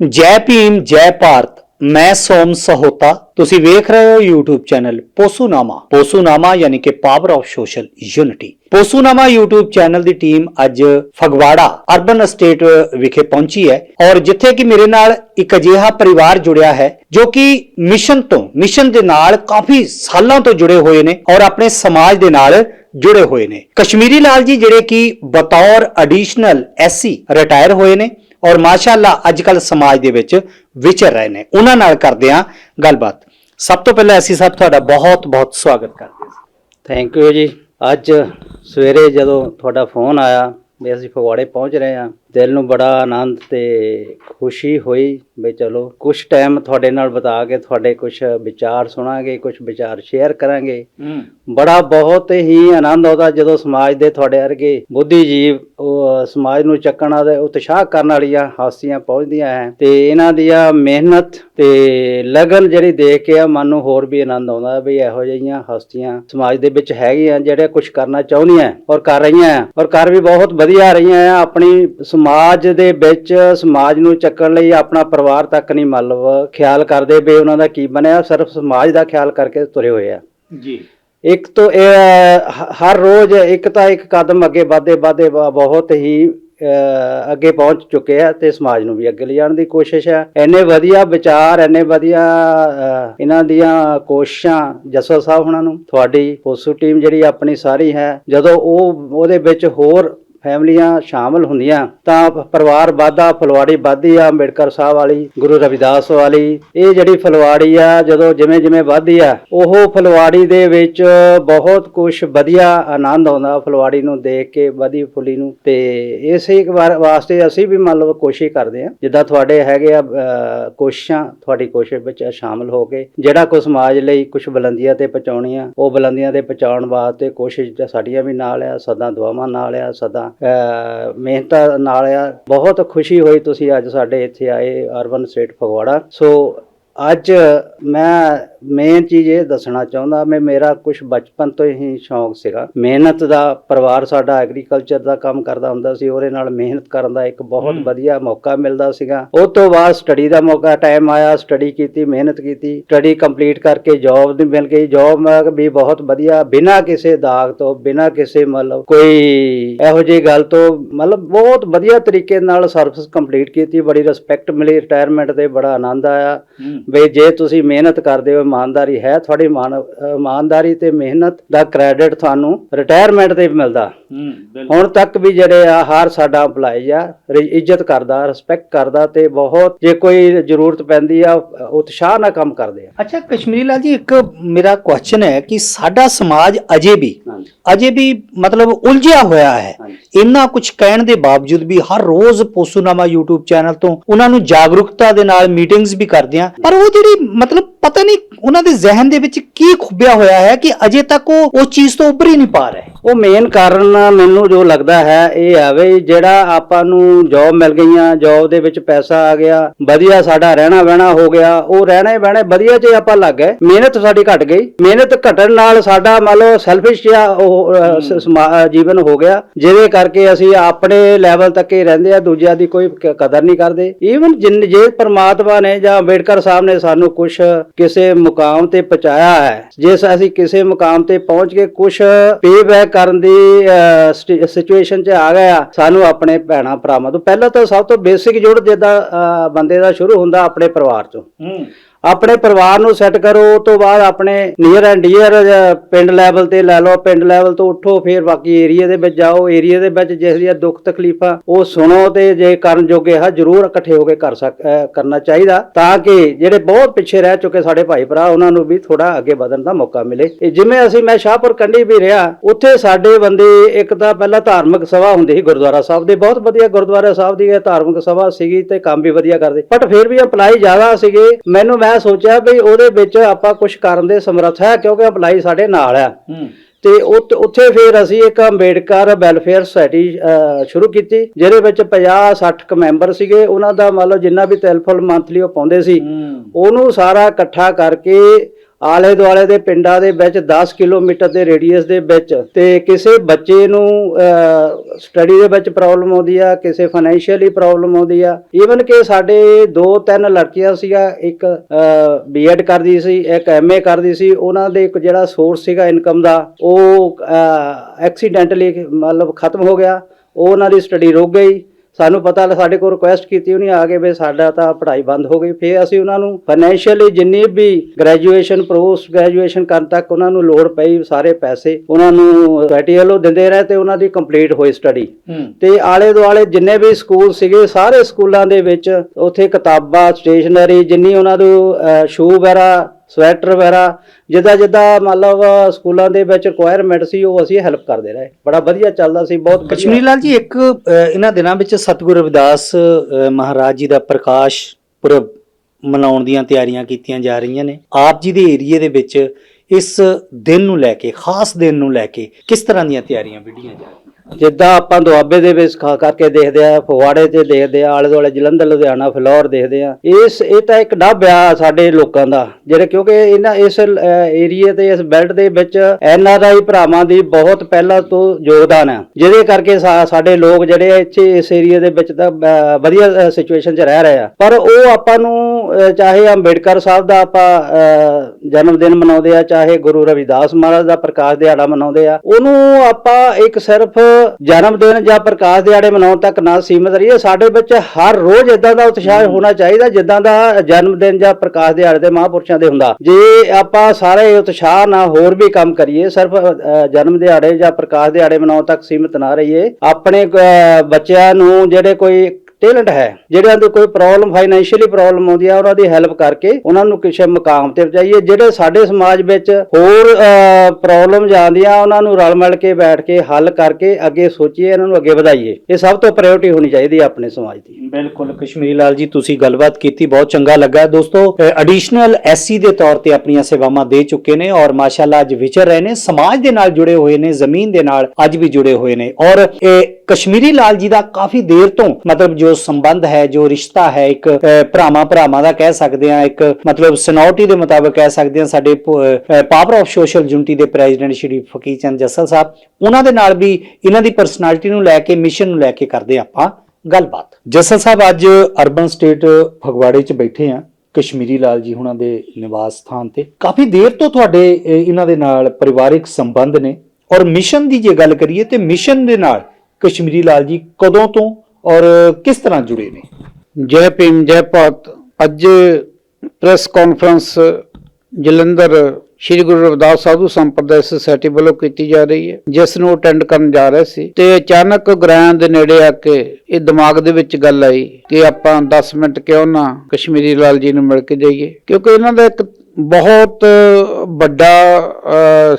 ਜੈ ਭੀਮ, ਜੈ ਭਾਰਤ, ਮੈਂ ਸੋਮ ਸਹੋਤਾ। ਤੁਸੀਂ ਵੇਖ ਰਹੇ ਹੋ YouTube ਚੈਨਲ ਪੋਸੂਨਾਮਾ। ਪੋਸੂਨਾਮਾ ਯਾਨੀ ਕਿ ਪਾਵਰ ਆਫ ਸੋਸ਼ਲ ਯੂਨਿਟੀ ਪੋਸੂਨਾਮਾ YouTube ਚੈਨਲ ਦੀ ਟੀਮ ਅੱਜ ਫਗਵਾੜਾ ਅਰਬਨ ਅਸਟੇਟ ਵਿਖੇ ਪਹੁੰਚੀ ਹੈ ਔਰ ਜਿੱਥੇ ਕਿ ਮੇਰੇ ਨਾਲ ਇੱਕ ਅਜਿਹਾ ਪਰਿਵਾਰ ਜੁੜਿਆ ਹੈ ਜੋ ਕਿ ਮਿਸ਼ਨ ਤੋਂ ਮਿਸ਼ਨ ਦੇ ਨਾਲ ਕਾਫੀ ਸਾਲਾਂ ਤੋਂ ਜੁੜੇ ਹੋਏ ਨੇ ਔਰ ਆਪਣੇ ਸਮਾਜ ਦੇ ਨਾਲ ਜੁੜੇ ਹੋਏ ਨੇ। ਕਸ਼ਮੀਰੀ ਲਾਲ ਜੀ ਜਿਹੜੇ ਕਿ ਬਤੌਰ ਐਡੀਸ਼ਨਲ ਐਸਸੀ ਰਿਟਾਇਰ ਹੋਏ ਨੇ ਔਰ ਮਾਸ਼ਾਅੱਲਾ ਅੱਜ ਕੱਲ ਸਮਾਜ ਦੇ ਵਿੱਚ ਵਿਚਰ ਰਹੇ ਨੇ। ਉਹਨਾਂ ਨਾਲ ਕਰਦੇ ਹਾਂ ਗੱਲਬਾਤ। ਸਭ ਤੋਂ ਪਹਿਲਾਂ ਅਸੀਂ ਸਭ ਤੁਹਾਡਾ ਬਹੁਤ ਬਹੁਤ ਸਵਾਗਤ ਕਰਦੇ ਹਾਂ। ਥੈਂਕ ਯੂ ਜੀ। ਅੱਜ ਸਵੇਰੇ ਜਦੋਂ ਤੁਹਾਡਾ ਫੋਨ ਆਇਆ, ਵੀ ਅਸੀਂ ਫਗਵਾੜੇ ਪਹੁੰਚ ਰਹੇ ਹਾਂ ਦਿਲ ਨੂੰ ਬੜਾ ਆਨੰਦ ਤੇ ਖੁਸ਼ੀ ਹੋਈ ਵੀ ਚਲੋ ਕੁਝ ਟਾਈਮ ਤੁਹਾਡੇ ਨਾਲ ਬਿਤਾ ਕੇ ਤੁਹਾਡੇ ਕੁਝ ਵਿਚਾਰ ਸੁਣਾਂਗੇ ਕੁਝ ਵਿਚਾਰ ਸ਼ੇਅਰ ਕਰਾਂਗੇ। ਬੜਾ ਬਹੁਤ ਹੀ ਆਨੰਦ ਆਉਂਦਾ ਜਦੋਂ ਸਮਾਜ ਦੇ ਤੁਹਾਡੇ ਵਰਗੇ ਬੁੱਧੀਜੀਵ ਉਹ ਸਮਾਜ ਨੂੰ ਚੱਕਣ ਵਾਲੇ ਉਤਸ਼ਾਹ ਕਰਨ ਵਾਲੀਆਂ ਹਸਤੀਆਂ ਪਹੁੰਚਦੀਆਂ ਹੈ ਤੇ ਇਹਨਾਂ ਦੀਆਂ ਮਿਹਨਤ ਤੇ ਲਗਨ ਜਿਹੜੀ ਦੇਖ ਕੇ ਆ ਮਨ ਨੂੰ ਹੋਰ ਵੀ ਆਨੰਦ ਆਉਂਦਾ ਵੀ ਇਹੋ ਜਿਹੀਆਂ ਹਸਤੀਆਂ ਸਮਾਜ ਦੇ ਵਿੱਚ ਹੈਗੀਆਂ ਜਿਹੜੇ ਕੁਝ ਕਰਨਾ ਚਾਹੁੰਦੀਆਂ ਔਰ ਕਰ ਰਹੀਆਂ ਆ ਔਰ ਕਰ ਵੀ ਬਹੁਤ ਵਧੀਆ ਰਹੀਆਂ ਆ ਆਪਣੀ ਸਮਾਜ ਦੇ ਵਿੱਚ ਸਮਾਜ ਨੂੰ ਚੱਕਣ ਲਈ ਆਪਣਾ ਪਰਿਵਾਰ ਤੱਕ ਨਹੀਂ ਮਤਲਬ ਖਿਆਲ ਕਰਦੇ ਵੀ ਉਹਨਾਂ ਦਾ ਕੀ ਬਣਿਆ ਸਿਰਫ ਸਮਾਜ ਦਾ ਖਿਆਲ ਕਰਕੇ ਤੁਰੇ ਹੋਏ ਆ। ਜੀ। ਇੱਕ ਤੋਂ ਹਰ ਰੋਜ਼ ਇੱਕ ਤਾਂ ਇੱਕ ਕਦਮ ਅੱਗੇ ਵਧਦੇ ਵਧਦੇ ਬਹੁਤ ਹੀ ਅੱਗੇ ਪਹੁੰਚ ਚੁੱਕੇ ਆ ਤੇ ਸਮਾਜ ਨੂੰ ਵੀ ਅੱਗੇ ਲਿਜਾਣ ਦੀ ਕੋਸ਼ਿਸ਼ ਹੈ ਇੰਨੇ ਵਧੀਆ ਵਿਚਾਰ ਇੰਨੇ ਵਧੀਆ ਇਹਨਾਂ ਦੀਆਂ ਕੋਸ਼ਿਸ਼ਾਂ ਜਸੋ ਸਾਹਿਬ ਉਹਨਾਂ ਨੂੰ ਤੁਹਾਡੀ ਪੋਸੂ ਟੀਮ ਜਿਹੜੀ ਆਪਣੀ ਸਾਰੀ ਹੈ ਜਦੋਂ ਉਹ ਉਹਦੇ ਵਿੱਚ ਹੋਰ ਫੈਮਲੀਆਂ ਸ਼ਾਮਲ ਹੁੰਦੀਆਂ, ਤਾਂ ਪਰਿਵਾਰ ਵਾਧਾ, ਫਲਵਾੜੀ ਵੱਧਦੀ ਆ, ਅੰਬੇਡਕਰ ਸਾਹਿਬ ਵਾਲੀ, ਗੁਰੂ ਰਵਿਦਾਸ ਵਾਲੀ, ਇਹ ਜਿਹੜੀ ਫਲਵਾੜੀ ਆ, ਜਦੋਂ ਜਿਵੇਂ ਜਿਵੇਂ ਵੱਧਦੀ ਆ, ਉਹ ਫਲਵਾੜੀ ਦੇ ਵਿੱਚ ਬਹੁਤ ਕੁਝ ਵਧੀਆ ਆਨੰਦ ਆਉਂਦਾ ਫਲਵਾੜੀ ਨੂੰ ਦੇਖ ਕੇ, ਵਧੀ ਫੁੱਲੀ ਨੂੰ, ਤੇ ਇਸੇ ਇੱਕ ਵਾਰ ਵਾਸਤੇ ਅਸੀਂ ਵੀ ਮੰਨ ਲਓ ਕੋਸ਼ਿਸ਼ ਕਰਦੇ ਆ ਜਿੱਦਾਂ ਤੁਹਾਡੇ ਹੈਗੇ ਆ ਕੋਸ਼ਿਸ਼ਾਂ, ਤੁਹਾਡੀ ਕੋਸ਼ਿਸ਼ ਵਿੱਚ ਸ਼ਾਮਲ ਹੋ ਕੇ, ਜਿਹੜਾ ਕੁਝ ਸਮਾਜ ਲਈ ਕੁਝ ਬੁਲੰਦੀਆਂ ਤੇ ਪਹੁੰਚਾਉਣੀਆਂ, ਉਹ ਬੁਲੰਦੀਆਂ ਤੇ ਪਹੁੰਚਾਉਣ ਵਾਸਤੇ ਕੋਸ਼ਿਸ਼ ਸਾਡੀਆਂ ਵੀ ਨਾਲ ਆ, ਸਦਾ ਦੁਆਵਾਂ ਨਾਲ ਆ, ਸਦਾ ਮਿਹਨਤਾਂ ਨਾਲ ਆ। ਬਹੁਤ ਖੁਸ਼ੀ ਹੋਈ ਤੁਸੀਂ ਅੱਜ ਸਾਡੇ ਇੱਥੇ ਆਏ, ਅਰਬਨ ਸਟੇਟ ਫਗਵਾੜਾ। ਸੋ ਅੱਜ ਮੈਂ ਮੇਨ ਚੀਜ਼ ਇਹ ਦੱਸਣਾ ਚਾਹੁੰਦਾ ਮੈਂ ਮੇਰਾ ਕੁਝ ਬਚਪਨ ਤੋਂ ਹੀ ਸ਼ੌਂਕ ਸੀਗਾ। ਮਿਹਨਤ ਦਾ ਪਰਿਵਾਰ ਸਾਡਾ ਐਗਰੀਕਲਚਰ ਦਾ ਕੰਮ ਕਰਦਾ ਹੁੰਦਾ ਸੀ ਉਹਦੇ ਨਾਲ ਮਿਹਨਤ ਕਰਨ ਦਾ ਇੱਕ ਬਹੁਤ ਵਧੀਆ ਮੌਕਾ ਮਿਲਦਾ ਸੀਗਾ। ਉਸ ਤੋਂ ਬਾਅਦ ਸਟੱਡੀ ਦਾ ਮੌਕਾ ਟਾਈਮ ਆਇਆ ਸਟੱਡੀ ਕੀਤੀ ਮਿਹਨਤ ਕੀਤੀ ਸਟੱਡੀ ਕੰਪਲੀਟ ਕਰਕੇ ਜੌਬ ਦੀ ਮਿਲ ਗਈ। ਜੌਬ ਵੀ ਬਹੁਤ ਵਧੀਆ ਬਿਨਾਂ ਕਿਸੇ ਦਾਗ ਤੋਂ ਬਿਨਾਂ ਕਿਸੇ ਮਤਲਬ ਕੋਈ ਇਹੋ ਜਿਹੀ ਗੱਲ ਤੋਂ ਮਤਲਬ ਬਹੁਤ ਵਧੀਆ ਤਰੀਕੇ ਨਾਲ ਸਰਵਿਸ ਕੰਪਲੀਟ ਕੀਤੀ। ਬੜੀ ਰਿਸਪੈਕਟ ਮਿਲੀ ਰਿਟਾਇਰਮੈਂਟ ਤੇ ਬੜਾ ਆਨੰਦ ਆਇਆ। ਵੀ ਜੇ ਤੁਸੀਂ ਮਿਹਨਤ ਕਰਦੇ ਹੋ ਇਮਾਨਦਾਰੀ ਹੈ ਤੁਹਾਡੀ ਇਮਾਨ- ਇਮਾਨਦਾਰੀ ਤੇ ਮਿਹਨਤ ਦਾ ਕ੍ਰੈਡਿਟ ਤੁਹਾਨੂੰ ਰਿਟਾਇਰਮੈਂਟ ਤੇ ਵੀ ਮਿਲਦਾ। ਹੁਣ ਤੱਕ ਵੀ ਜਿਹੜੇ ਆ ਹਰ ਸਾਡਾ EMPLOYE ਆ ਇੱਜ਼ਤ ਕਰਦਾ ਰਿਸਪੈਕਟ ਕਰਦਾ ਤੇ ਬਹੁਤ ਜੇ ਕੋਈ ਜ਼ਰੂਰਤ ਪੈਂਦੀ ਆ ਉਤਸ਼ਾਹ ਨਾਲ ਕੰਮ ਕਰਦੇ ਆ। ਅੱਛਾ ਕਸ਼ਮੀਰੀ ਲਾਲ ਜੀ ਇੱਕ ਮੇਰਾ ਕੁਐਸਚਨ ਹੈ ਕਿ ਸਾਡਾ ਸਮਾਜ ਅਜੇ ਵੀ ਅਜੇ ਵੀ ਮਤਲਬ ਉਲਝਿਆ ਹੋਇਆ ਹੈ। ਇੰਨਾ ਕੁਝ ਕਹਿਣ ਦੇ ਬਾਵਜੂਦ ਵੀ ਹਰ ਰੋਜ਼ ਪੋਸੂਨਾਮਾ YouTube ਚੈਨਲ ਤੋਂ ਉਹਨਾਂ ਨੂੰ ਜਾਗਰੂਕਤਾ ਦੇ ਨਾਲ ਮੀਟਿੰਗਸ ਵੀ ਕਰਦੇ ਆ ਪਰ ਉਹ ਜਿਹੜੀ ਮਤਲਬ ਪਤਾ ਨਹੀਂ ਉਹਨਾਂ ਦੇ ਜ਼ਿਹਨ ਦੇ ਵਿੱਚ ਕੀ ਖੁੱਬਿਆ ਹੋਇਆ ਹੈ ਕਿ ਅਜੇ ਤੱਕ ਉਹ ਉਸ ਚੀਜ਼ ਤੋਂ ਉੱਭਰ ਹੀ ਨਹੀਂ ਪਾ ਰਹੇ। ਉਹ ਮੇਨ ਕਾਰਨ ਮੈਨੂੰ ਜੋ ਲੱਗਦਾ ਹੈ ਇਹ ਹੈ ਵੀ ਜਿਹੜਾ ਆਪਾਂ ਨੂੰ ਜੌਬ ਮਿਲ ਗਈਆਂ ਜੌਬ ਦੇ ਵਿੱਚ ਪੈਸਾ ਆ ਗਿਆ ਵਧੀਆ ਸਾਡਾ ਰਹਿਣਾ ਬਹਿਣਾ ਹੋ ਗਿਆ ਉਹ ਰਹਿਣਾ ਬਹਿਣਾ ਵਧੀਆ ਜੇ ਆਪਾਂ ਲੱਗ ਗਏ। ਮਿਹਨਤ ਸਾਡੀ ਘਟ ਗਈ। ਮਿਹਨਤ ਘਟਣ ਨਾਲ ਸਾਡਾ ਮੰਨ ਲਓ ਸੈਲਫਿਸ਼ ਜਿਹਾ ਉਹ ਜੀਵਨ ਹੋ ਗਿਆ ਜਿਹਦੇ ਕਰਕੇ ਅਸੀਂ ਆਪਣੇ ਲੈਵਲ ਤੱਕ ਹੀ ਰਹਿੰਦੇ ਆ ਦੂਜਿਆਂ ਦੀ ਕੋਈ ਕਦਰ ਨਹੀਂ ਕਰਦੇ। ਈਵਨ ਜਿੰਨ ਜੇ ਪ੍ਰਮਾਤਮਾ ਨੇ ਜਾਂ ਅੰਬੇਡਕਰ ਸਾਹਿਬ ਨੇ ਸਾਨੂੰ ਕੁਝ ਕਿਸੇ ਮੁਕਾਮ ਤੇ ਪਹੁੰਚਾਇਆ ਹੈ। ਜਿਸ ਅਸੀਂ ਕਿਸੇ ਮੁਕਾਮ ਤੇ ਪਹੁੰਚ ਕੇ ਕੁਝ ਪੇਬੈਕ ਕਰਨ ਦੀ ਸਿਚੁਏਸ਼ਨ 'ਚ ਆ ਗਿਆ ਸਾਨੂੰ ਆਪਣੇ ਭੈਣਾ ਭਰਾਵਾਂ ਤੋਂ। ਪਹਿਲਾਂ ਤਾਂ ਸਭ ਤੋਂ ਬੇਸਿਕ ਜੁੜ ਜਿੱਦਾਂ ਅਹ, ਬੰਦੇ ਦਾ ਸ਼ੁਰੂ ਹੁੰਦਾ ਆਪਣੇ ਪਰਿਵਾਰ 'ਚੋਂ। ਆਪਣੇ ਪਰਿਵਾਰ ਨੂੰ ਸੈੱਟ ਕਰੋ ਉਸ ਤੋਂ ਬਾਅਦ ਆਪਣੇ ਨੀਅਰ ਐਂਡ ਡੀਅਰ ਪਿੰਡ ਲੈਵਲ ਤੇ ਲੈ ਲਓ, ਪਿੰਡ ਲੈਵਲ ਤੋਂ ਉੱਠੋ, ਫਿਰ ਬਾਕੀ ਏਰੀਆ ਦੇ ਵਿੱਚ ਜਾਓ ਏਰੀਆ ਦੇ ਵਿੱਚ ਜਿਸ ਦੀਆਂ ਦੁੱਖ ਤਕਲੀਫਾਂ ਉਹ ਸੁਣੋ ਤੇ ਜੇ ਕਰਨ ਜੋਗੇ ਹਾਂ ਜਰੂਰ ਇਕੱਠੇ ਹੋ ਕੇ ਕਰ ਕਰਨਾ ਚਾਹੀਦਾ। ਤਾਂ ਕਿ ਜਿਹੜੇ ਬਹੁਤ ਪਿੱਛੇ ਰਹਿ ਚੁੱਕੇ ਸਾਡੇ ਭਾਈ ਭਰਾ, ਉਹਨਾਂ ਨੂੰ ਵੀ ਥੋੜਾ ਅੱਗੇ ਵਧਣ ਦਾ ਮੌਕਾ ਮਿਲੇ। ਜਿਵੇਂ ਅਸੀਂ ਮੈਂ ਸ਼ਾਹਪੁਰ ਕੰਢੀ ਵੀ ਰਿਹਾ, ਉੱਥੇ ਸਾਡੇ ਬੰਦੇ ਇੱਕ ਤਾਂ ਪਹਿਲਾਂ ਧਾਰਮਿਕ ਸਭਾ ਹੁੰਦੀ ਸੀ ਗੁਰਦੁਆਰਾ ਸਾਹਿਬ ਦੇ, ਬਹੁਤ ਵਧੀਆ ਗੁਰਦੁਆਰਾ ਸਾਹਿਬ ਦੀ ਇਹ ਧਾਰਮਿਕ ਸਭਾ ਸੀਗੀ ਤੇ ਕੰਮ ਵੀ ਵਧੀਆ ਕਰਦੇ। ਬਟ ਫਿਰ ਵੀ ਅਪਲਾਈ ਜ਼ਿਆਦਾ ਸੀਗੇ, ਮੈਨੂੰ ਮੈਂ ਸੋਚਿਆ ਵੀ ਉਹਦੇ ਵਿੱਚ ਆਪਾਂ ਕੁਝ ਕਰਨ ਦੇ ਸਮਰੱਥ ਹੈ ਕਿਉਂਕਿ ਅਪਲਾਈ ਸਾਡੇ ਨਾਲ ਆ ਤੇ ਉੱਥੇ ਫਿਰ ਅਸੀਂ ਇੱਕ ਅੰਬੇਡਕਰ ਵੈਲਫੇਅਰ ਸੁਸਾਇਟੀ ਸ਼ੁਰੂ ਕੀਤੀ ਜਿਹਦੇ ਵਿੱਚ 50 60 ਕ ਮੈਂਬਰ ਸੀਗੇ। ਉਹਨਾਂ ਦਾ ਮੰਨ ਲਓ ਜਿੰਨਾ ਵੀ ਤਿਲਫਲ ਮੰਥਲੀ ਉਹ ਪਾਉਂਦੇ ਸੀ ਉਹਨੂੰ ਸਾਰਾ ਇਕੱਠਾ ਕਰਕੇ ਆਲੇ ਦੁਆਲੇ ਦੇ ਪਿੰਡਾਂ ਦੇ ਵਿੱਚ 10 ਕਿਲੋਮੀਟਰ ਦੇ ਰੇਡੀਅਸ ਦੇ ਵਿੱਚ ਤੇ ਕਿਸੇ ਬੱਚੇ ਨੂੰ ਸਟੱਡੀ ਦੇ ਵਿੱਚ ਪ੍ਰੋਬਲਮ ਆਉਂਦੀ ਆ, ਕਿਸੇ ਫਾਈਨੈਂਸ਼ੀਅਲੀ ਪ੍ਰੋਬਲਮ ਆਉਂਦੀ ਆ। ਈਵਨ ਕਿ ਸਾਡੇ ਦੋ ਤਿੰਨ ਲੜਕੀਆਂ ਸੀਗਾ, ਇੱਕ ਬੀਐਡ ਕਰਦੀ ਸੀ, ਇੱਕ ਐਮਏ ਕਰਦੀ ਸੀ, ਉਹਨਾਂ ਦੇ ਇੱਕ ਜਿਹੜਾ ਸੋਰਸ ਸੀਗਾ ਇਨਕਮ ਦਾ, ਉਹ ਐਕਸੀਡੈਂਟਲੀ ਮਤਲਬ ਖਤਮ ਹੋ ਗਿਆ। ਉਹਨਾਂ ਦੀ ਸਟੱਡੀ ਰੁਕ ਗਈ। ਸਾਨੂੰ ਪਤਾ ਲੱਗਾ ਸਾਡੇ ਕੋਲ ਰਿਕੁਐਸਟ ਕੀਤੀ ਉਹਨੇ ਆ ਕੇ ਵੀ ਸਾਡਾ ਤਾਂ ਪੜ੍ਹਾਈ ਬੰਦ ਹੋ ਗਈ। ਫਿਰ ਅਸੀਂ ਉਹਨਾਂ ਨੂੰ ਫਾਈਨੈਂਸ਼ੀਅਲੀ ਜਿੰਨੀ ਵੀ ਗ੍ਰੈਜੂਏਸ਼ਨ ਪੋਸਟ ਗ੍ਰੈਜੂਏਸ਼ਨ ਕਰਨ ਤੱਕ ਉਹਨਾਂ ਨੂੰ ਲੋੜ ਪਈ ਸਾਰੇ ਪੈਸੇ ਉਹਨਾਂ ਨੂੰ ਵੱਲੋਂ ਦਿੰਦੇ ਰਹੇ ਤੇ ਉਹਨਾਂ ਦੀ ਕੰਪਲੀਟ ਹੋਈ ਸਟੱਡੀ ਤੇ ਆਲੇ ਦੁਆਲੇ ਜਿੰਨੇ ਵੀ ਸਕੂਲ ਸੀਗੇ ਸਾਰੇ ਸਕੂਲਾਂ ਦੇ ਵਿੱਚ ਉੱਥੇ ਕਿਤਾਬਾਂ ਸਟੇਸ਼ਨਰੀ ਜਿੰਨੀ ਉਹਨਾਂ ਨੂੰ ਸ਼ੂ ਵਗੈਰਾ ਸਵੈਟਰ ਵਗੈਰਾ, ਜਿੱਦਾਂ ਜਿੱਦਾਂ ਮਤਲਬ ਸਕੂਲਾਂ ਦੇ ਵਿੱਚ ਰਿਕੁਆਇਰਮੈਂਟ ਸੀ, ਉਹ ਅਸੀਂ ਹੈਲਪ ਕਰਦੇ ਰਹੇ। ਬੜਾ ਵਧੀਆ ਚੱਲਦਾ ਸੀ, ਬਹੁਤ ਕਸ਼ਮੀਰ ਲਾਲ ਜੀ, ਇੱਕ ਇਹਨਾਂ ਦਿਨਾਂ ਵਿੱਚ ਸਤਿਗੁਰੂ ਰਵਿਦਾਸ ਮਹਾਰਾਜ ਜੀ ਦਾ ਪ੍ਰਕਾਸ਼ ਪੁਰਬ ਮਨਾਉਣ ਦੀਆਂ ਤਿਆਰੀਆਂ ਕੀਤੀਆਂ ਜਾ ਰਹੀਆਂ ਨੇ। ਆਪ ਜੀ ਦੇ ਏਰੀਏ ਦੇ ਵਿੱਚ ਇਸ ਦਿਨ ਨੂੰ ਲੈ ਕੇ, ਖਾਸ ਦਿਨ ਨੂੰ ਲੈ ਕੇ ਕਿਸ ਤਰ੍ਹਾਂ ਦੀਆਂ ਤਿਆਰੀਆਂ ਵਿੱਢੀਆਂ ਜਾ ਰਹੀਆਂ ਜਿੱਦਾਂ ਆਪਾਂ ਦੁਆਬੇ ਦੇ ਵਿੱਚ ਖਾ ਕਰਕੇ ਦੇਖਦੇ ਆ, ਫਗਵਾੜੇ ਤੇ ਦੇਖਦੇ ਆ, ਆਲੇ ਦੁਆਲੇ ਜਲੰਧਰ, ਲੁਧਿਆਣਾ, ਫਲੋਰ ਦੇਖਦੇ ਆ। ਇਸ, ਇਹ ਤਾਂ ਇੱਕ ਡੱਬ ਆ ਸਾਡੇ ਲੋਕਾਂ ਦਾ, ਜਿਹੜੇ ਕਿਉਂਕਿ ਇਹਨਾਂ ਇਸ ਏਰੀਏ ਤੇ, ਇਸ ਬੈਲਟ ਦੇ ਵਿੱਚ ਐਨ ਆਰ ਆਈ ਭਰਾਵਾਂ ਦੀ ਬਹੁਤ ਪਹਿਲਾਂ ਤੋਂ ਯੋਗਦਾਨ ਹੈ ਜਿਹਦੇ ਕਰਕੇ ਸਾ- ਸਾਡੇ ਲੋਕ ਜਿਹੜੇ ਆ ਇੱਥੇ ਇਸ ਏਰੀਏ ਦੇ ਵਿੱਚ ਤਾਂ ਵਧੀਆ ਸਿਚੁਏਸ਼ਨ 'ਚ ਰਹਿ ਰਹੇ ਆ। ਪਰ ਉਹ ਆਪਾਂ ਨੂੰ ਚਾਹੇ ਅੰਬੇਡਕਰ ਸਾਹਿਬ ਦਾ ਆਪਾਂ ਜਨਮ ਦਿਨ ਮਨਾਉਂਦੇ ਆ, ਚਾਹੇ ਗੁਰੂ ਰਵਿਦਾਸ ਮਹਾਰਾਜ ਦਾ ਪ੍ਰਕਾਸ਼ ਦਿਹਾੜਾ ਮਨਾਉਂਦੇ ਆ, ਉਹਨੂੰ ਆਪਾਂ ਇੱਕ ਸਿਰਫ ਜਨਮ ਦਿਨ ਜਾਂ ਪ੍ਰਕਾਸ਼ ਦਿਹਾੜੇ ਮਨਾਉਣ ਤੱਕ ਨਾ ਸੀਮਿਤ ਰਹੀਏ। ਸਾਡੇ ਵਿੱਚ ਹਰ ਰੋਜ਼ ਇਦਾਂ ਦਾ ਉਤਸ਼ਾਹ ਹੋਣਾ ਚਾਹੀਦਾ ਜਿੱਦਾਂ ਦਾ ਜਨਮ ਦਿਨ ਜਾਂ ਪ੍ਰਕਾਸ਼ ਦਿਹਾੜੇ ਦੇ ਮਹਾਂਪੁਰਸ਼ਾਂ ਦੇ ਹੁੰਦਾ। ਜੇ ਆਪਾਂ ਸਾਰੇ ਉਤਸ਼ਾਹ ਨਾਲ ਹੋਰ ਵੀ ਕੰਮ ਕਰੀਏ ਸਿਰਫ ਜਨਮ ਦਿਹਾੜੇ ਜਾਂ ਪ੍ਰਕਾਸ਼ ਦਿਹਾੜੇ ਮਨਾਉਣ ਤੱਕ ਸੀਮਿਤ ਨਾ ਰਹੀਏ ਆਪਣੇ ਬੱਚਿਆਂ ਨੂੰ ਜਿਹੜੇ ਕੋਈ ਟੈਲੈਂਟ ਹੈ। ਜਿਹੜਿਆਂ ਦੀ ਕੋਈ ਪ੍ਰੋਬਲਮ ਫਾਈਨੈਂਸ਼ੀਅਲੀ ਪ੍ਰੋਬਲਮ ਆਉਂਦੀ ਆ, ਉਹਨਾਂ ਦੀ ਹੈਲਪ ਕਰਕੇ ਉਹਨਾਂ ਨੂੰ ਕਿਸੇ ਮੁਕਾਮ ਤੇ ਪਹੁੰਚਾਈਏ। ਜਿਹੜੇ ਸਾਡੇ ਸਮਾਜ ਵਿੱਚ ਹੋਰ ਪ੍ਰੋਬਲਮ ਜਾਂਦੀਆਂ, ਉਹਨਾਂ ਨੂੰ ਰਲ ਮਿਲ ਕੇ ਬੈਠ ਕੇ ਹੱਲ ਕਰਕੇ ਅੱਗੇ ਸੋਚੀਏ, ਇਹਨਾਂ ਨੂੰ ਅੱਗੇ ਵਧਾਈਏ। ਇਹ ਸਭ ਤੋਂ ਪ੍ਰਾਇੋਰਟੀ ਹੋਣੀ ਚਾਹੀਦੀ ਹੈ ਆਪਣੇ ਸਮਾਜ ਦੀ। ਬਿਲਕੁਲ। ਕਸ਼ਮੀਰੀ ਲਾਲ ਜੀ, ਤੁਸੀਂ ਗੱਲਬਾਤ ਕੀਤੀ, ਬਹੁਤ ਚੰਗਾ ਲੱਗਾ। ਦੋਸਤੋ ਐਡੀਸ਼ਨਲ ਐਸਸੀ ਦੇ ਤੌਰ ਤੇ ਆਪਣੀਆਂ ਸੇਵਾਵਾਂ ਦੇ ਚੁੱਕੇ ਨੇ ਔਰ ਮਾਸ਼ਾਅੱਲਾ ਅੱਜ ਵਿਚਰ ਰਹੇ ਨੇ। ਸਮਾਜ ਦੇ ਨਾਲ ਜੁੜੇ ਹੋਏ ਨੇ, ਜ਼ਮੀਨ ਦੇ ਨਾਲ ਅੱਜ ਵੀ ਜੁੜੇ ਹੋਏ ਨੇ। ਔਰ ਇਹ ਕਸ਼ਮੀਰੀ ਲਾਲ ਜੀ ਦਾ ਕਾਫੀ ਦੇਰ ਤੋਂ ਮਤਲਬ ਜੋ ਸੰਬੰਧ ਹੈ, ਜੋ ਰਿਸ਼ਤਾ ਹੈ, ਇੱਕ ਭਰਾਵਾਂ ਭਰਾਵਾਂ ਦਾ ਕਹਿ ਸਕਦੇ ਆ ਇੱਕ ਮਤਲਬ ਸਨੌਟੀ ਦੇ ਮੁਤਾਬਕ ਕਹਿ ਸਕਦੇ ਆ ਸਾਡੇ ਪਾਵਰ ਆਫ ਸੋਸ਼ਲ ਯੂਨਿਟੀ ਦੇ ਪ੍ਰੈਜ਼ੀਡੈਂਟ ਸ਼੍ਰੀ ਫਕੀਰ ਚੰਦ ਜੱਸਲ ਸਾਹਿਬ, ਉਹਨਾਂ ਦੇ ਨਾਲ ਵੀ ਇਹਨਾਂ ਦੀ ਪਰਸਨੈਲਿਟੀ ਨੂੰ ਲੈ ਕੇ ਮਿਸ਼ਨ ਨੂੰ ਲੈ ਕੇ ਕਰਦੇ ਆਪਾਂ ਗੱਲਬਾਤ। ਜੱਸਲ ਸਾਹਿਬ, ਅੱਜ ਅਰਬਨ ਸਟੇਟ ਫਗਵਾੜੇ 'ਚ ਬੈਠੇ ਆ ਕਸ਼ਮੀਰੀ ਲਾਲ ਜੀ ਹੁਣਾਂ ਦੇ ਨਿਵਾਸ ਸਥਾਨ ਤੇ। ਕਾਫੀ ਦੇਰ ਤੋਂ ਤੁਹਾਡੇ ਇਹਨਾਂ ਦੇ ਨਾਲ ਪਰਿਵਾਰਿਕ ਸੰਬੰਧ ਨੇ। ਔਰ ਮਿਸ਼ਨ ਦੀ ਜੇ ਗੱਲ ਕਰੀਏ ਤੇ ਮਿਸ਼ਨ ਦੇ ਨਾਲ ਕਸ਼ਮੀਰੀ ਲਾਲ ਜੀ ਕਦੋਂ ਤੋਂ ਔਰ ਕਿਸ ਤਰ੍ਹਾਂ ਜੁੜੇ ਨੇ? ਜੈ ਭੀਮ, ਜੈ ਭਾਰਤ। ਅੱਜ press conference Jalandhar Shri Guru Ravidas Sadhu Sampardai Society ਵੱਲੋਂ ਕੀਤੀ ਜਾ ਰਹੀ ਹੈ, ਜਿਸ ਨੂੰ ਅਟੈਂਡ ਕਰਨ ਜਾ ਰਹੇ ਸੀ। ਤੇ ਅਚਾਨਕ ਗ੍ਰਾਂ ਦੇ ਨੇੜੇ ਆ ਕੇ ਇਹ ਦਿਮਾਗ ਦੇ ਵਿੱਚ ਗੱਲ ਆਈ ਕਿ ਆਪਾਂ 10 ਮਿੰਟ ਕਿਉਂ ਨਾ ਕਸ਼ਮੀਰੀ ਲਾਲ ਜੀ ਨੂੰ ਮਿਲ ਕੇ ਜਾਈਏ, ਕਿਉਂਕਿ ਇਹਨਾਂ ਦਾ ਇੱਕ ਬਹੁਤ ਵੱਡਾ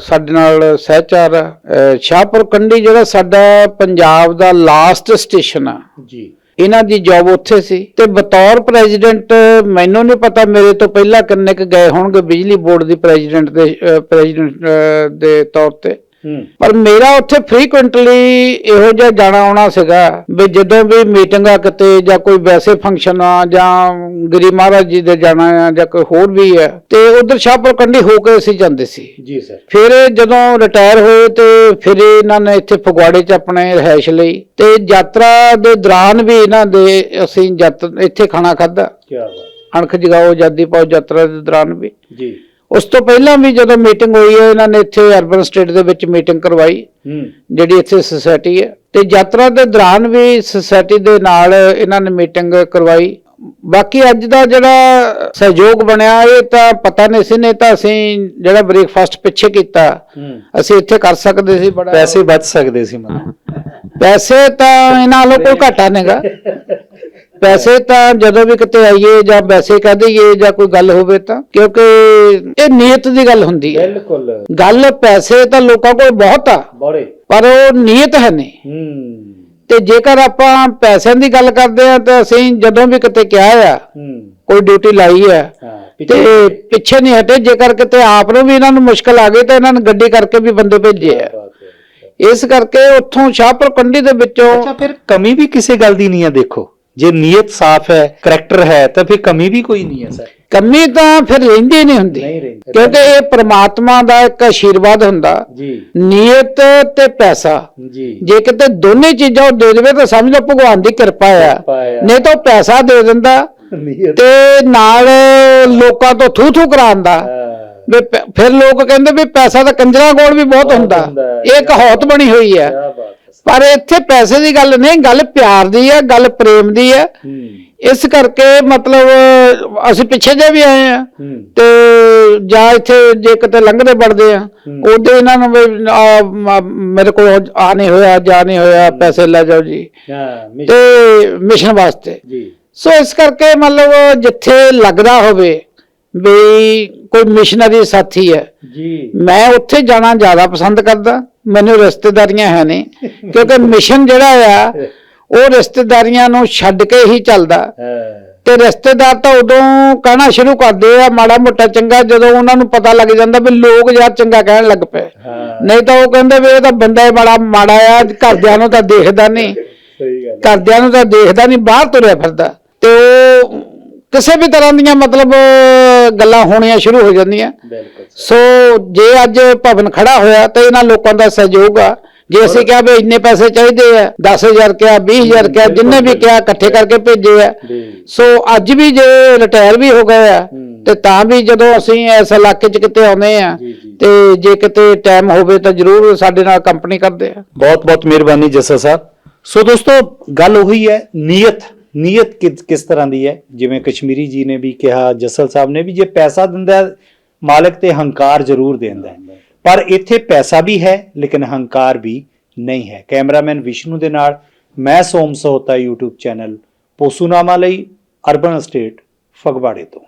ਸਾਡੇ ਨਾਲ ਸਹਿਚਾਰ ਸ਼ਾਹਪੁਰ ਕੰਡੀ ਜਿਹੜਾ ਸਾਡਾ ਪੰਜਾਬ ਦਾ ਲਾਸਟ ਸਟੇਸ਼ਨ ਆ। ਜੀ। ਇਹਨਾਂ ਦੀ ਜੌਬ ਉੱਥੇ ਸੀ। ਤੇ ਬਤੌਰ ਪ੍ਰੈਜ਼ੀਡੈਂਟ ਮੈਨੂੰ ਨਹੀਂ ਪਤਾ ਮੇਰੇ ਤੋਂ ਪਹਿਲਾਂ ਕਿੰਨੇ ਕ ਗਏ ਹੋਣਗੇ ਬਿਜਲੀ ਬੋਰਡ ਦੀ ਪ੍ਰੈਜ਼ੀਡੈਂਟ ਦੇ ਪ੍ਰੈਜ਼ੀਡੈਂਟ ਦੇ ਤੌਰ ਤੇ। ਪਰ ਮੇਰਾ ਉੱਥੇ ਫ੍ਰੀਕੁਐਂਟਲੀ ਇਹੋ ਜਿਹਾ ਜਾਣਾ ਆਉਣਾ ਸੀਗਾ ਵੀ ਜਦੋਂ ਵੀ ਮੀਟਿੰਗਾਂ ਕਿਤੇ ਜਾਂ ਕੋਈ ਵੈਸੇ ਫੰਕਸ਼ਨ ਆ ਜਾਂ ਗਰੀ ਮਹਾਰਾਜ ਜੀ ਦੇ ਜਾਣਾ ਆ ਜਾਂ ਕੋਈ ਹੋਰ ਵੀ ਹੈ ਤੇ ਉਧਰ ਸ਼ਾਹਪੁਰ ਕੰਢੀ ਹੋ ਕੇ ਅਸੀਂ ਜਾਂਦੇ ਸੀ। ਜੀ ਸਰ। ਫਿਰ ਜਦੋਂ ਰਿਟਾਇਰ ਹੋਏ ਤੇ ਫਿਰ ਇਹਨਾਂ ਨੇ ਇੱਥੇ ਫਗਵਾੜੇ 'ਚ ਆਪਣੇ ਰਹਿائش ਲਈ ਤੇ ਯਾਤਰਾ ਦੇ ਦੌਰਾਨ ਵੀ ਇਹਨਾਂ ਦੇ ਅਸੀਂ ਇੱਥੇ ਖਾਣਾ ਖਾਦਾ ਕੀ ਬਾਤ। ਅਣਖ ਜਗਾਓ ਆਜ਼ਾਦੀ ਪਾਓ ਯਾਤਰਾ ਦੇ ਦੌਰਾਨ ਵੀ। ਜੀ। ਉਸ ਤੋਂ ਪਹਿਲਾਂ ਵੀ ਜਦੋਂ ਮੀਟਿੰਗ ਹੋਈ ਹੈ ਇਹਨਾਂ ਨੇ ਇੱਥੇ ਅਰਬਨ ਸਟੇਟ ਦੇ ਵਿੱਚ ਮੀਟਿੰਗ ਕਰਵਾਈ। ਜਿਹੜੀ ਇੱਥੇ ਸੁਸਾਇਟੀ ਹੈ। ਤੇ ਯਾਤਰਾ ਦੇ ਦੌਰਾਨ ਵੀ ਸੁਸਾਇਟੀ ਦੇ ਨਾਲ ਇਹਨਾਂ ਨੇ ਮੀਟਿੰਗ ਕਰਵਾਈ। ਬਾਕੀ ਅੱਜ ਦਾ ਜਿਹੜਾ ਸਹਿਯੋਗ ਬਣਿਆ ਇਹ ਤਾਂ ਪਤਾ ਨਹੀਂ ਸੀ ਨਹੀਂ ਤਾਂ ਅਸੀਂ ਜਿਹੜਾ ਬ੍ਰੇਕਫਾਸਟ ਪਿੱਛੇ ਕੀਤਾ ਅਸੀਂ ਇੱਥੇ ਕਰ ਸਕਦੇ ਸੀ ਬੜਾ ਪੈਸੇ ਬਚ ਸਕਦੇ ਸੀ ਮਤਲਬ। ਪੈਸੇ ਤਾਂ ਇਹਨਾਂ ਨਾਲੋਂ ਕੋਈ ਘਾਟਾ ਨਹੀਂਗਾ। ਪੈਸੇ ਤਾਂ ਜਦੋਂ ਵੀ ਕਿਤੇ ਆਈਏ ਜਾਂ ਵੈਸੇ ਕਹਿ ਦਈਏ ਜਾਂ ਕੋਈ ਗੱਲ ਹੋਵੇ ਤਾਂ ਕਿਉਂਕਿ ਇਹ ਨੀਅਤ ਦੀ ਗੱਲ ਹੁੰਦੀ ਹੈ। ਬਿਲਕੁਲ। ਗੱਲ ਪੈਸੇ ਤਾਂ ਲੋਕਾਂ ਕੋਲ ਬਹੁਤ ਆ ਬੜੇ। ਪਰ ਉਹ ਨੀਅਤ ਹੈ ਨਹੀਂ। ਹੂੰ। ਤੇ ਜੇਕਰ ਆਪਾਂ ਪੈਸਿਆਂ ਦੀ ਗੱਲ ਕਰਦੇ ਆ ਤਾਂ ਅਸੀਂ ਜਦੋਂ ਵੀ ਕਿਤੇ ਕਿਹਾ ਆ ਹੂੰ। ਕੋਈ ਡਿਊਟੀ ਲਾਈ ਆ ਹਾਂ ਤੇ ਪਿੱਛੇ ਨਹੀਂ ਹਟੇ। ਜੇਕਰ ਕਿਤੇ ਆਪ ਨੂੰ ਵੀ ਇਹਨਾਂ ਨੂੰ ਮੁਸ਼ਕਲ ਆ ਗਈ ਤਾਂ ਇਹਨਾਂ ਨੇ ਗੱਡੀ ਕਰਕੇ ਵੀ ਬੰਦੇ ਭੇਜੇ ਆ। ਇਸ ਕਰਕੇ ਉੱਥੋਂ ਸ਼ਾਹਪੁਰ ਕੰਡੀ ਦੇ ਵਿੱਚੋਂ ਅੱਛਾ ਫਿਰ ਕਮੀ ਵੀ ਕਿਸੇ ਗੱਲ ਦੀ ਨਹੀਂ ਆ ਦੇਖੋ। ਜੇ ਨੀਅਤ ਸਾਫ਼ ਹੈ ਕਰੈਕਟਰ ਹੈ ਤਾਂ ਫਿਰ ਕਮੀ ਵੀ ਕੋਈ ਨਹੀਂ ਹੈ ਸਰ ਕਮੀ ਤਾਂ ਫਿਰ ਰਹਿੰਦੀ ਨਹੀਂ ਹੁੰਦੀ। ਨਹੀਂ ਰਹਿੰਦੀ। ਕਿਉਂਕਿ ਇਹ ਪ੍ਰਮਾਤਮਾ ਦਾ ਇੱਕ ਆਸ਼ੀਰਵਾਦ ਹੁੰਦਾ। ਜੀ। ਨੀਅਤ ਤੇ ਪੈਸਾ। ਜੀ। ਜੇ ਕਿਤੇ ਦੋਨੇ ਚੀਜ਼ਾਂ ਉਹ ਦੇ ਦੇਵੇ ਤਾਂ ਸਮਝ ਲਓ ਭਗਵਾਨ ਦੀ ਕਿਰਪਾ ਆ। ਕਿਰਪਾ ਆ। ਨਹੀਂ ਤਾਂ ਉਹ ਪੈਸਾ ਦੇ ਦਿੰਦਾ ਨੀਅਤ। ਤੇ ਨਾਲ ਲੋਕਾਂ ਤੋਂ ਥੂ ਥੂ ਕਰਾਉਂਦਾ ਵੀ ਪ- ਫਿਰ ਲੋਕ ਕਹਿੰਦੇ ਵੀ ਪੈਸਾ ਤਾਂ ਕੰਜਰਾਂ ਕੋਲ ਵੀ ਬਹੁਤ ਹੁੰਦਾ। ਹੈ। ਇਹ ਕਹਾਵਤ ਬਣੀ ਹੋਈ ਹੈ। ਬਾਤ। ਹੈ ਪਰ ਇੱਥੇ ਪੈਸੇ ਦੀ ਗੱਲ ਨਹੀਂ ਗੱਲ ਪਿਆਰ ਦੀ ਹੈ ਗੱਲ ਪ੍ਰੇਮ ਦੀ ਹੈ। ਇਸ ਕਰਕੇ ਮਤਲਬ ਅਸੀਂ ਪਿੱਛੇ ਜੇ ਵੀ ਆਏ ਆ। ਤੇ ਜਾਂ ਇੱਥੇ ਜੇ ਕਿਤੇ ਲੰਘਦੇ ਵੜਦੇ ਆ। ਉਹਦੇ ਇਹਨਾਂ ਨੂੰ ਮੇਰੇ ਕੋਲ ਆ ਨਹੀਂ ਹੋਇਆ ਜਾ ਨਹੀਂ ਹੋਇਆ ਪੈਸੇ ਲੈ ਜਾਓ ਜੀ। ਤੇ ਮਿਸ਼ਨ ਵਾਸਤੇ। ਸੋ ਇਸ ਕਰਕੇ ਮਤਲਬ ਜਿੱਥੇ ਲੱਗਦਾ ਹੋਵੇ ਵੀ ਕੋਈ ਮਿਸ਼ਨਰੀ ਸਾਥੀ ਹੈ ਜੀ। ਮੈਂ ਉੱਥੇ ਜਾਣਾ ਜ਼ਿਆਦਾ ਪਸੰਦ ਕਰਦਾ। ਮੈਨੂੰ ਰਿਸ਼ਤੇਦਾਰੀਆਂ ਹੈ ਨਹੀਂ ਕਿਉਂਕਿ ਮਿਸ਼ਨ ਜਿਹੜਾ ਆ ਉਹ ਰਿਸ਼ਤੇਦਾਰੀਆਂ ਨੂੰ ਛੱਡ ਕੇ ਹੀ ਚੱਲਦਾ। ਤੇ ਰਿਸ਼ਤੇਦਾਰ ਤਾਂ ਉਦੋਂ ਕਹਿਣਾ ਸ਼ੁਰੂ ਕਰਦੇ ਆ ਮਾੜਾ ਮੋਟਾ ਚੰਗਾ ਜਦੋਂ ਉਹਨਾਂ ਨੂੰ ਪਤਾ ਲੱਗ ਜਾਂਦਾ ਵੀ ਲੋਕ ਯਾਰ ਚੰਗਾ ਕਹਿਣ ਲੱਗ ਪਏ। ਨਹੀਂ ਤਾਂ ਉਹ ਕਹਿੰਦੇ ਵੀ ਇਹ ਤਾਂ ਬੰਦਾ ਹੀ ਬੜਾ ਮਾੜਾ ਆ ਘਰਦਿਆਂ ਨੂੰ ਤਾਂ ਦੇਖਦਾ ਨਹੀਂ। ਸਹੀ ਗੱਲ ਘਰਦਿਆਂ ਨੂੰ ਤਾਂ ਦੇਖਦਾ ਨਹੀਂ ਬਾਹਰ ਤੁਰਿਆ ਫਿਰਦਾ। ਤੇ ਉਹ ਕਿਸੇ ਵੀ ਤਰ੍ਹਾਂ ਦੀਆਂ ਮਤਲਬ ਗੱਲਾਂ ਹੋਣੀਆਂ ਸ਼ੁਰੂ ਹੋ ਜਾਂਦੀਆਂ। ਬਿਲਕੁਲ ਸੋ ਜੇ ਅੱਜ ਭਵਨ ਖੜਾ ਹੋਇਆ ਤਾਂ ਇਹਨਾਂ ਲੋਕਾਂ ਦਾ ਸਹਿਯੋਗ ਆ। ਜੇ ਅਸੀਂ ਕਿਹਾ ਵੀ ਇੰਨੇ ਪੈਸੇ ਚਾਹੀਦੇ ਆ 10000 ਕਿਹਾ 20000 ਕਿਹਾ ਜਿੰਨੇ ਵੀ ਕਿਹਾ ਇਕੱਠੇ ਕਰਕੇ ਭੇਜੇ ਆ। ਸੋ ਅੱਜ ਵੀ ਜੇ ਰਿਟਾਇਰ ਵੀ ਹੋ ਗਏ ਆ। ਤੇ ਤਾਂ ਵੀ ਜਦੋਂ ਅਸੀਂ ਇਸ ਇਲਾਕੇ 'ਚ ਕਿਤੇ ਆਉਂਦੇ ਆ। ਤੇ ਜੇ ਕਿਤੇ ਟਾਈਮ ਹੋਵੇ ਤਾਂ ਜ਼ਰੂਰ ਸਾਡੇ ਨਾਲ ਕੰਪਨੀ ਕਰਦੇ ਆ। ਬਹੁਤ ਬਹੁਤ ਮਿਹਰਬਾਨੀ ਜੱਸਾ ਸਾਹਿਬ। ਸੋ ਦੋਸਤੋ ਗੱਲ ਉਹੀ ਹੈ ਨੀਅਤ। ਨੀਅਤ ਕਿਸ ਕਿਸ ਤਰ੍ਹਾਂ ਦੀ ਹੈ? ਜਿਵੇਂ ਕਸ਼ਮੀਰੀ ਜੀ ਨੇ ਵੀ ਕਿਹਾ, ਜਸਲ ਸਾਹਿਬ ਨੇ ਵੀ, ਜੇ ਪੈਸਾ ਦਿੰਦਾ ਮਾਲਕ ਤੇ ਹੰਕਾਰ ਜ਼ਰੂਰ ਦਿੰਦਾ ਪਰ ਇੱਥੇ ਪੈਸਾ ਵੀ ਹੈ, ਲੇਕਿਨ ਹੰਕਾਰ ਵੀ ਨਹੀਂ ਹੈ। ਕੈਮਰਾਮੈਨ ਵਿਸ਼ਨੂੰ ਦੇ ਨਾਲ ਮੈਂ ਸੋਮ ਸਹੋਤਾ YouTube ਚੈਨਲ ਪੋਸੂਨਾਮਾ ਲਈ, ਅਰਬਨ ਸਟੇਟ ਫਗਵਾੜੇ ਤੋਂ।